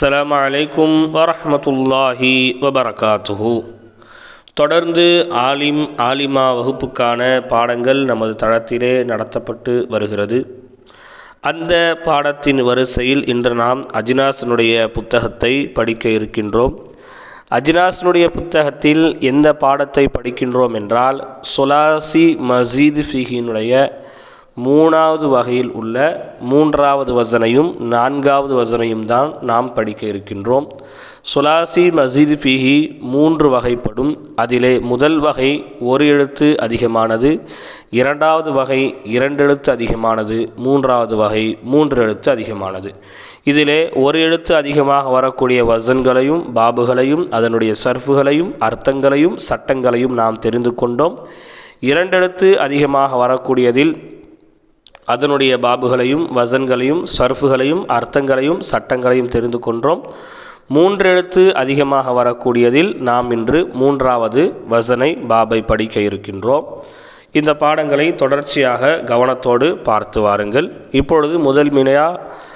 அஸ்லாம் அலைக்கும் வரமத்துல்லாஹி வபரகாத்துஹூ. தொடர்ந்து ஆலிம் ஆலிமா வகுப்புக்கான பாடங்கள் நமது தளத்திலே நடத்தப்பட்டு வருகிறது. அந்த பாடத்தின் வரிசையில் இன்று நாம் அஜினாசனுடைய புத்தகத்தை படிக்க இருக்கின்றோம். அஜினாசனுடைய புத்தகத்தில் எந்த பாடத்தை படிக்கின்றோம் என்றால் சொலாசி மசீது ஃபிஹினுடைய மூணாவது வகையில் உள்ள மூன்றாவது வசனையும் நான்காவது வசனையும் தான் நாம் படிக்க இருக்கின்றோம். சுலாசி மசீது ஃபிஹி மூன்று வகைப்படும். அதிலே முதல் வகை ஒரு எழுத்து அதிகமானது இரண்டாவது வகை இரண்டு எழுத்து அதிகமானது மூன்றாவது வகை மூன்று எழுத்து அதிகமானது. இதிலே ஒரு எழுத்து அதிகமாக வரக்கூடிய வசன்களையும் பாபுகளையும் அதனுடைய சர்ஃபுகளையும் அர்த்தங்களையும் சட்டங்களையும் நாம் தெரிந்து கொண்டோம். இரண்டெழுத்து அதிகமாக வரக்கூடியதில் அதனுடைய பாபுகளையும் வசன்களையும் சர்ஃபுகளையும் அர்த்தங்களையும் சட்டங்களையும் தெரிந்து கொண்டோம் மூன்றெழுத்து அதிகமாக வரக்கூடியதில் நாம் இன்று மூன்றாவது வசனை பாபை படிக்க இருக்கின்றோம். இந்த பாடங்களை தொடர்ச்சியாக கவனத்தோடு பார்த்து வாருங்கள். இப்பொழுது முதல்மையாக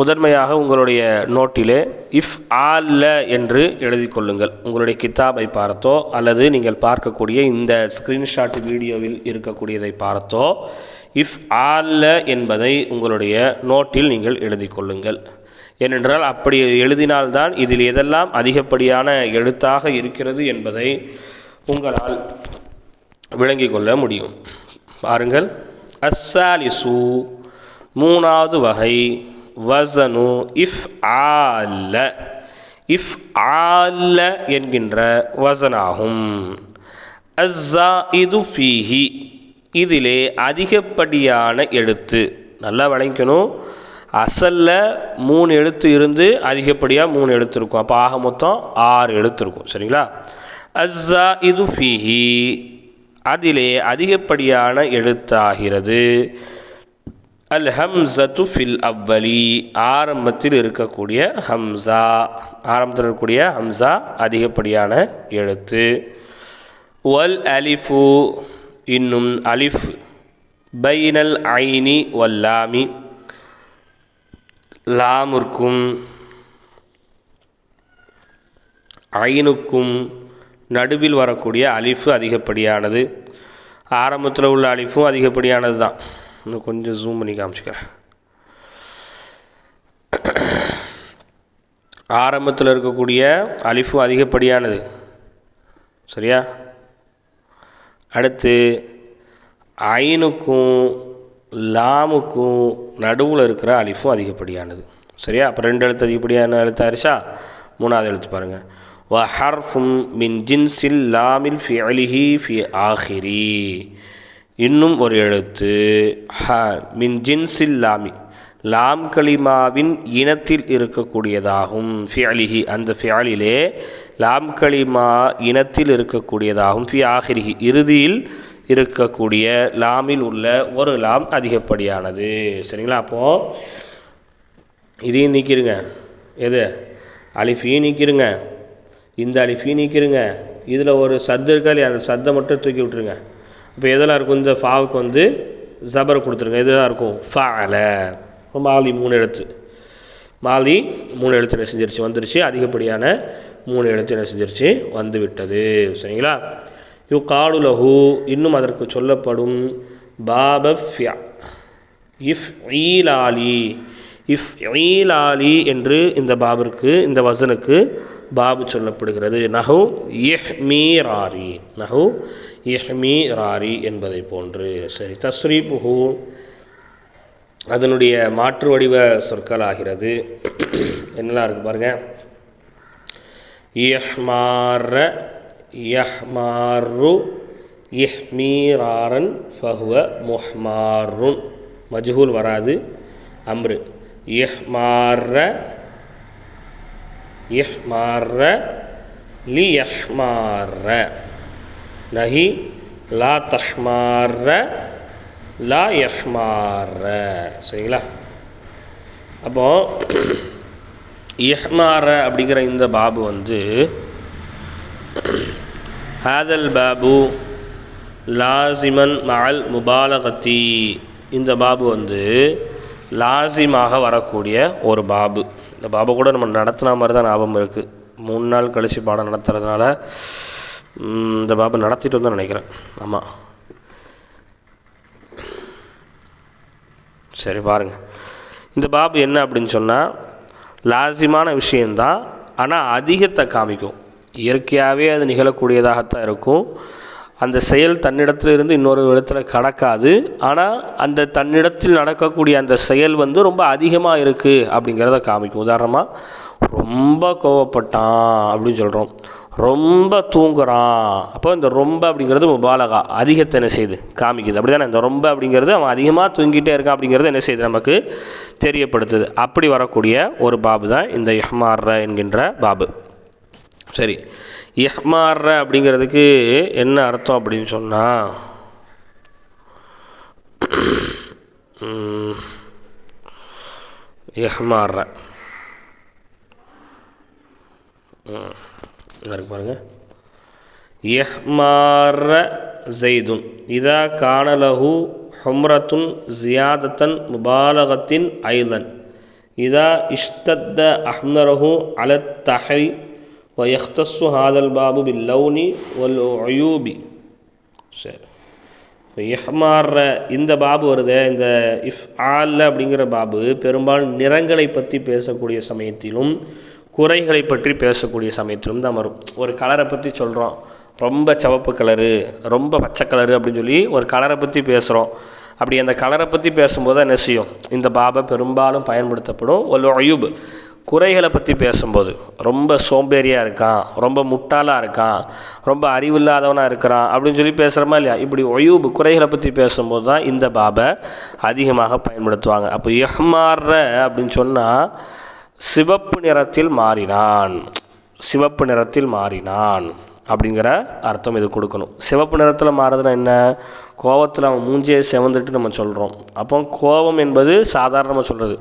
முதன்மையாக உங்களுடைய நோட்டிலே இஃப் ஆல்ல என்று எழுதி கொள்ளுங்கள். உங்களுடைய கித்தாபை பார்த்தோ அல்லது நீங்கள் பார்க்கக்கூடிய இந்த ஸ்க்ரீன்ஷாட் வீடியோவில் இருக்கக்கூடியதை பார்த்தோ இஃப் ஆல்ல என்பதை உங்களுடைய நோட்டில் நீங்கள் எழுதி கொள்ளுங்கள். ஏனென்றால் அப்படி எழுதினால்தான் இதில் எதெல்லாம் அதிகப்படியான எழுத்தாக இருக்கிறது என்பதை உங்களால் விளங்கிக் கொள்ள முடியும். பாருங்கள். அஸ்ஸாலிசு மூணாவது வகை. வசனு இஃப் ஆல்ல இஃப் ஆல்ல என்கின்ற வசனாகும் அஸ்ஸா இது ஃபீஹி. இதிலே அதிகப்படியான எழுத்து. நல்லா விளங்கிக்கணும். அசலில் மூணு எழுத்து இருந்து அதிகப்படியாக மூணு எழுத்து இருக்கும். அப்போ ஆக மொத்தம் ஆறு எழுத்து இருக்கும். சரிங்களா? அஸ்ஸா இது ஃபீஹி. அதிலே அதிகப்படியான எழுத்தாகிறது. அல் ஹம்சத்து ஃபில் அவ்வலி. ஆரம்பத்தில் இருக்கக்கூடிய ஹம்சா ஆரம்பத்தில் இருக்கக்கூடிய ஹம்சா அதிகப்படியான எழுத்து. வல் அலிஃபு இன்னும் அலிஃப் பைனல் ஐனி வல்லாமி லாமிற்கும் ஐனுக்கும் நடுவில் வரக்கூடிய அலிஃபு அதிகப்படியானது. ஆரம்பத்தில் உள்ள அலிஃபும் அதிகப்படியானது தான். இன்னும் கொஞ்சம் ஜூம் பண்ணி காமிச்சிக்கிறேன். ஆரம்பத்தில் இருக்கக்கூடிய அலிஃபும் அதிகப்படியானது. சரியா? அடுத்து ஐனுக்கும் லாமுக்கும் நடுவில் இருக்கிற அலிஃபும் அதிகப்படியானது. சரியா? அப்போ ரெண்டு எழுத்து அதிகப்படியான எழுத்து ஆரிச்சா மூணாவது எழுத்து பாருங்கள் வ ஹர்ஃபும் மின் ஜின்சில் லாமில் ஃபி அலிஹி ஃபி ஆஹிரி. இன்னும் ஒரு எழுத்து. ஹ மின் ஜின்சில் லாமி. லாம் கலிமாவின் இனத்தில் இருக்கக்கூடியதாகும். ஃபியலிஹி அந்த ஃபியாலிலே லாம் கலிமா இனத்தில் இருக்கக்கூடியதாகும். ஃபி ஆஹிரிஹி இறுதியில் இருக்கக்கூடிய லாமில் உள்ள ஒரு லாம் அதிகப்படியானது. சரிங்களா? அப்போது இதையும் நீக்கிருங்க. எது? அலிஃபியும் நிற்கிருங்க இந்த அலிஃபியும் நிற்கிருங்க இதில் ஒரு சத்து இருக்கா இல்லையா? அந்த சத்தை மட்டும் தூக்கி விட்ருங்க இப்போ எதெல்லாம் இருக்கும்? இந்த ஃபாவுக்கு வந்து ஜபர் கொடுத்துருங்க. எதுதான் இருக்கும்? ஃபாலை மாலி மூணு எழுத்து மாலி மூணு எழுத்து என்ன செஞ்சிருச்சு? வந்துருச்சு. அதிகப்படியான மூணு எழுத்து என்ன செஞ்சிருச்சு? வந்து விட்டது சரிங்களா? யு காடுலஹு இன்னும் அதற்கு சொல்லப்படும் பாபஃப்யா இஃப் ஈலாலி இஃப் ஈலாலி என்று இந்த பாபிற்கு இந்த வசனுக்கு பாபு சொல்லப்படுகிறது. நஹு இஹ்மீராரி. நஹு இஹ்மீராரி என்பதை போன்று. சரி தஸ்ரீபுஹூ. அதனுடைய மாற்று வடிவ சொற்கள் ஆகிறது என்னெல்லாம் இருக்குது பாருங்கள் இஹ்மார யஹ்மாரு இஹ்மீராரன் ஃபஹுவ முஹ்மாருன். மஜ்ஹூல் வராது. அம்ரு. இஹ்மார இஹ்மார லி யஹ்மார நஹி லா தஹ்மார லா யஹ்மார சரிங்களா? அப்போது யஹ்மார அப்படிங்கிற இந்த பாபு வந்து ஹாதல் பாபு லாசிமன் மகள் முபாலகத்தி. இந்த பாபு வந்து லாசிமாக வரக்கூடிய ஒரு பாபு. இந்த பாபு கூட நம்ம நடத்தின மாதிரி தான் ஞாபகம் இருக்குது மூணு நாள் கழித்து பாடம் நடத்துறதுனால இந்த பாபு நடத்திட்டு வந்து நினைக்கிறேன். ஆமாம் சரி பாருங்கள் இந்த பாபு என்ன அப்படின்னு சொன்னால் லாசிமான விஷயந்தான் ஆனால் அதிகத்தை காமிக்கும். இயற்கையாகவே அது நிகழக்கூடியதாகத்தான் இருக்கும். அந்த செயல் தன்னிடத்தில் இருந்து இன்னொரு இடத்துல கடக்காது. ஆனால் அந்த தன்னிடத்தில் நடக்கக்கூடிய அந்த செயல் வந்து ரொம்ப அதிகமாக இருக்குது அப்படிங்கிறத காமிக்கும். உதாரணமாக ரொம்ப கோவப்பட்டான் அப்படின்னு சொல்கிறோம் ரொம்ப தூங்குறான் அப்போ இந்த ரொம்ப அப்படிங்கிறது முபாலகா. அதிகத்தை என்ன செய்யுது காமிக்குது. அப்படி தானே இந்த ரொம்ப அப்படிங்கிறது அவன் அதிகமாக தூங்கிட்டே இருக்கான் அப்படிங்கிறது என்ன செய்யுது நமக்கு தெரியப்படுத்துது. அப்படி வரக்கூடிய ஒரு பாபு தான் இந்த இஹ்மார்ர என்கின்ற பாபு. சரி. இஹ்மார்ர அப்படிங்கிறதுக்கு என்ன அர்த்தம் அப்படின்னு சொன்னால் இஹ்மார்ர இருக்கு பாருங்க இஹ்மார்ர ஜெய்துன் இதா காணலஹு ஹும்ரத்துன் ஜியாதத்தன் முபாலகத்தின் ஐலன் இதா இஷ்தத்த அஹ்னரஹு அலத் தஹரி ويختص هذا الباب باللون والعيوب சரி இப்போ இஹ்மார்ற இந்த பாபு வருதே இந்த இஃப் ஆல்ல அப்படிங்கிற பாபு பெரும்பாலும் நிறங்களை பற்றி பேசக்கூடிய சமயத்திலும் குறைகளை பற்றி பேசக்கூடிய சமயத்திலும் தான் வரும். ஒரு கலரை பற்றி சொல்கிறோம் ரொம்ப சிவப்பு கலரு ரொம்ப பச்சை கலரு அப்படின்னு சொல்லி ஒரு கலரை பற்றி பேசுகிறோம் அப்படி அந்த கலரை பற்றி பேசும்போது என்ன செய்யும்? இந்த பாபை பெரும்பாலும் பயன்படுத்தப்படும் ஒரு அயூப் குறைகளை பற்றி பேசும்போது ரொம்ப சோம்பேறியாக இருக்கான் ரொம்ப முட்டாளாக இருக்கான் ரொம்ப அறிவில்லாதவனாக இருக்கிறான் அப்படின்னு சொல்லி பேசுகிறோமா இல்லையா? இப்படி ஒயூபு குறைகளை பற்றி பேசும்போது தான் இந்த பாபை அதிகமாக பயன்படுத்துவாங்க. அப்போ இஹ்மார்ற அப்படின்னு சொன்னால் சிவப்பு நிறத்தில் மாறினான். சிவப்பு நிறத்தில் மாறினான் அப்படிங்கிற அர்த்தம் இது கொடுக்கணும். சிவப்பு நிறத்தில் மாறுதுன்னா என்ன? கோவத்தில் அவன் மூஞ்சே செவந்துட்டு நம்ம சொல்கிறோம் அப்போ கோபம் என்பது சாதாரணமாக சொல்கிறது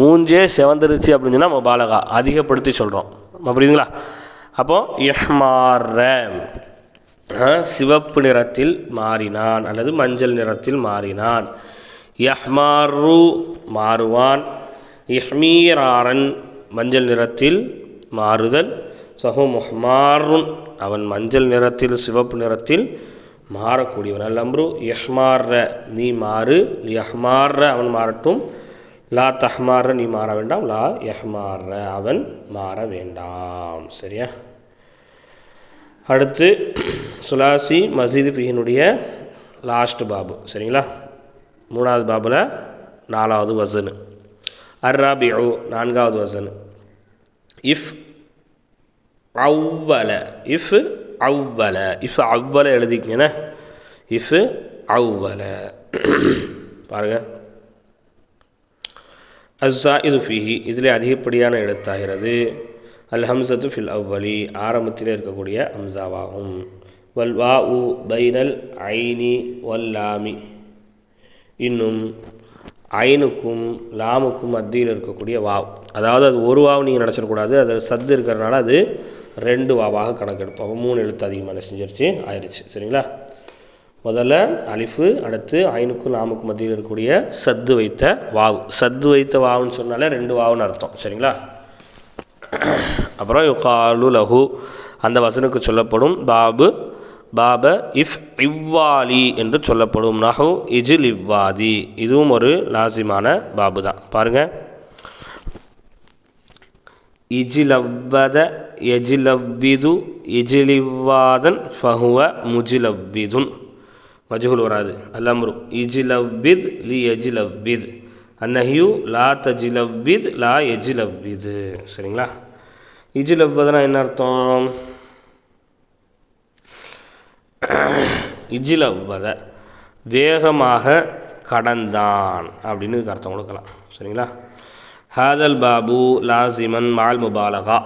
மூஞ்சே செவந்துருச்சு அப்படின்னு சொன்னால் நம்ம பாலகா அதிகப்படுத்தி சொல்கிறோம் புரியுதுங்களா? அப்போ இஹ்மார்ர சிவப்பு நிறத்தில் மாறினான் அல்லது மஞ்சள் நிறத்தில் மாறினான். யஹ்மாரு மாறுவான். இஹ்மீராரன் மஞ்சள் நிறத்தில் மாறுதல். சஹோ முஹ்மாருன் அவன் மஞ்சள் நிறத்தில் சிவப்பு நிறத்தில் மாறக்கூடியவன். அல் அம்ரு யஹ்மார்ற நீ மாறு யஹ்மார்ற அவன் மாறட்டும். லா தஹ்மார்ற நீ மாற வேண்டாம். லா யஹ்மார்ர அவன் மாற வேண்டாம். சரியா? அடுத்து சுலாசி மசீது பிஹினுடைய லாஸ்ட் பாபு. சரிங்களா? மூணாவது பாபில் நாலாவது வசனு. அர்ராபிஉ நான்காவது வசனு இஃப் அவ்வல இஃப் அவ்வல இஃப் அவ்வல எழுதிக்கங்கண்ணே இஃப் அவ்வல. பாருங்க. அஸ்ஸா இது ஃபிஹி இதில் அதிகப்படியான எழுத்தாகிறது. அல் ஹம்சத்து ஃபில் அவ்வலி ஆரம்பத்தில் இருக்கக்கூடிய ஹம்சாவாகும். வல் வா உ பைனல் ஐனி வல்லாமி. இன்னும் ஐனுக்கும் லாமுக்கும் மத்தியில் இருக்கக்கூடிய வாவ். அதாவது அது ஒரு வாவ் நீங்கள் நினச்சிடக்கூடாது. அது சத்து இருக்கிறனால அது ரெண்டு வாவாக கணக்கெடுப்போம். அப்போ மூணு எழுத்து அதிகமாக செஞ்சிருச்சு ஆயிடுச்சு சரிங்களா? முதல்ல அலிஃபு அடுத்து ஐனுக்கும் லாமுக்கும் மத்தியில் இருக்கக்கூடிய சத்து வைத்த வாவு. சத்து வைத்த வாவுன்னு சொன்னாலே ரெண்டு வாவுன்னு அர்த்தம். சரிங்களா? அப்புறம் யுகாலு லஹு. அந்த வசனுக்கு சொல்லப்படும் பாபு பாப இஃப் இவ்வாலி என்று சொல்லப்படும். நஹு இஜில் இவ்வாதி இதுவும் ஒரு லாசிமான பாபு தான். பாருங்கள் இஜிலவ்வத எஜிலவ்விது இஜிலிவ்வாதன் ஃபஹுவ முஜிலவ்விதுன். மஜ்ஹூல் வராது. அல்லம்ரு இஜிலவ்வித் லி எஜிலவ்வித் அன்னஹியூ லா தஜிலவ்வித் லா எஜிலவ்விது சரிங்களா? இஜிலவ்வதுனா என்ன அர்த்தம்? இஜிலவ்வத வேகமாக கடந்தான் அப்படின்னு அர்த்தம் கொடுக்கலாம். சரிங்களா? ஹாதல் பாபு லாசிமன் மால் முபாலகா.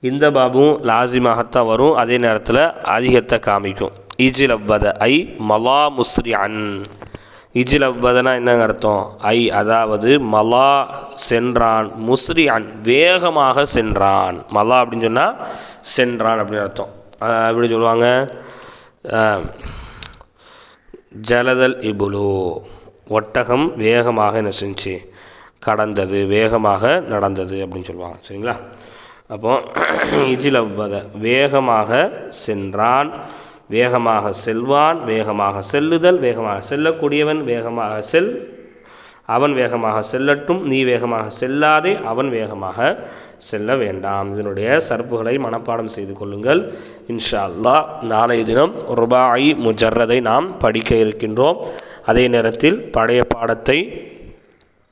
இந்த பாபும் லாசிமாகத்தான் வரும். அதே நேரத்தில் அதிகத்தை காமிக்கும். இஜில் ஐ மலா முஸ்ரி அன் இஜில் அவ்வதனா என்னங்க அர்த்தம்? ஐ அதாவது மலா சென்றான் முஸ்ரி அன் வேகமாக சென்றான். மலா அப்படின்னு சொன்னால் சென்றான் அப்படின்னு அர்த்தம். அஹ் எப்படி சொல்லுவாங்க? ஜலதல் இபுலு. ஒட்டகம் வேகமாக என்ன செஞ்சு? கடந்தது வேகமாக நடந்தது அப்படின்னு சொல்லுவாங்க. சரிங்களா? அப்போ இஜிலவ்வத வேகமாக சென்றான் வேகமாக செல்வான் வேகமாக செல்லுதல் வேகமாக செல்லக்கூடியவன் வேகமாக செல் அவன் வேகமாக செல்லட்டும் நீ வேகமாக செல்லாதே அவன் வேகமாக செல்ல வேண்டாம். இதனுடைய சர்ப்புகளை மனப்பாடம் செய்து கொள்ளுங்கள். இன்ஷா அல்லா நாளைய தினம் ருபாயி முஜர்ரதை நாம் படிக்க இருக்கின்றோம். அதே நேரத்தில் பழைய பாடத்தை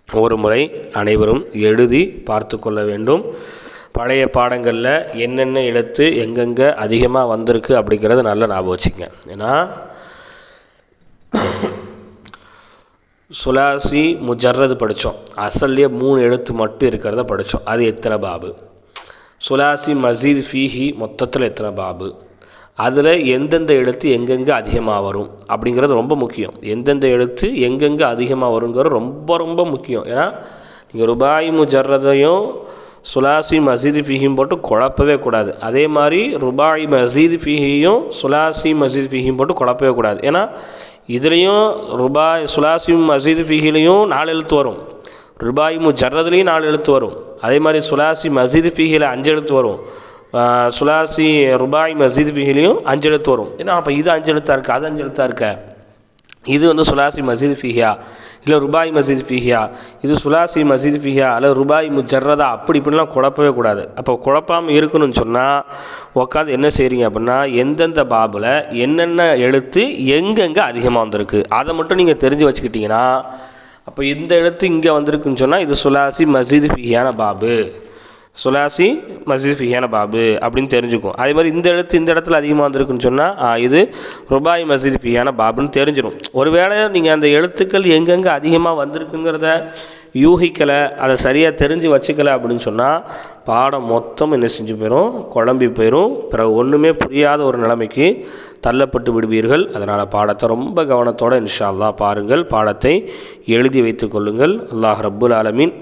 ஒரு முறை அனைவரும் எழுதி பார்த்து கொள்ள வேண்டும். பழைய பாடங்களில் என்னென்ன எழுத்து எங்கெங்கே அதிகமாக வந்திருக்கு அப்படிங்கிறது நல்லா ஞாபகம் வச்சுங்க ஏன்னா சுலாசி முஜர்ரது படித்தோம் அசல்லே மூணு எழுத்து மட்டும் இருக்கிறத படித்தோம் அது எத்தனை பாபு? சுலாசி மசீத் ஃபீஹி மொத்தத்தில் எத்தனை பாபு? அதில் எந்தெந்த எழுத்து எங்கெங்கே அதிகமாக வரும்? அப்படிங்கிறது ரொம்ப முக்கியம். எந்தெந்த எழுத்து எங்கெங்கே அதிகமாக வருங்கிறது ரொம்ப ரொம்ப முக்கியம். ஏன்னா நீங்கள் ருபாய் முஜர்ரதையும் சுலாசி மசீது ஃபீஹியும் போட்டு குழப்பவே கூடாது. அதே மாதிரி ருபாய் மசீது ஃபீஹியும் சுலாசி மசீது ஃபீஹியும் போட்டு குழப்பவே கூடாது. ஏன்னா இதுலேயும் ருபாய் சுலாசியும் மசீது ஃபிஹிலையும் நாலு எழுத்து வரும். ருபாய் முஜர்ரதுலேயும் நாலு எழுத்து வரும். அதே மாதிரி சுலாசி மசீது ஃபீஹில் அஞ்சு எழுத்து வரும். சுலாசி ருபாய் மசீது ஃபீஹிலையும் அஞ்சு எழுத்து வரும். ஏன்னா அப்போ இது அஞ்சு எழுத்தாக இருக்கா? அது அஞ்சு எழுத்தாக இருக்க? இது வந்து சுலாசி மசீத் ஃபிஹியா இல்லை ருபாய் மசீத் ஃபிஹியா. இது சுலாசி மசீத் ஃபிஹியா அல்ல ருபாய் முஜர்ரதா அப்படி இப்படிலாம் குழப்பவே கூடாது. அப்போ குழப்பாமல் இருக்கணும்னு சொன்னால் உட்காந்து என்ன செய்கிறீங்க அப்படின்னா எந்தெந்த பாபில் என்னென்ன எழுத்து எங்கெங்கே அதிகமாக வந்திருக்கு அதை மட்டும் நீங்கள் தெரிஞ்சு வச்சுக்கிட்டிங்கன்னா அப்போ இந்த எழுத்து இங்கே வந்திருக்குன்னு சொன்னால் இது சுலாசி மசீத் ஃபிஹியான பாபு. சுலாசி மஸ்ஜித் ஃபிஹியான பாபு அப்படின்னு தெரிஞ்சுக்கும். அதே மாதிரி இந்த எழுத்து இந்த இடத்துல அதிகமாக வந்திருக்குன்னு சொன்னால் இது ருபாய் மஸ்ஜித் ஃபிஹியான பாபுன்னு தெரிஞ்சிடும் ஒருவேளை நீங்கள் அந்த எழுத்துக்கள் எங்கெங்கே அதிகமாக வந்திருக்குங்கிறத யூகிக்கலை அதை சரியாக தெரிஞ்சு வச்சுக்கலை அப்படின்னு சொன்னால் பாடம் மொத்தம் என்ன செஞ்சு போயிடும் குழம்பி போயிடும் பிறகு ஒன்றுமே புரியாத ஒரு நிலைமைக்கு தள்ளப்பட்டு விடுவீர்கள். அதனால் பாடத்தை ரொம்ப கவனத்தோடு இன்ஷா அல்லா பாருங்கள். பாடத்தை எழுதி வைத்து கொள்ளுங்கள். அல்லாஹ் ரப்புல் ஆலமீன்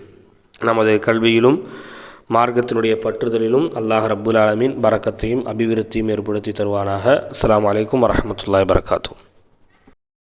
நமது கல்வியிலும் மார்க்கத்தினுடைய பற்றுதலிலும் அல்லாஹ் ரப்புல் ஆலமின் பரக்கத்தையும் அபிவிருத்தியும் ஏற்படுத்தி தருவானாக. அஸ்லாம் வலைக்கம் வரமத்துல்லாய் வரகாத்தூ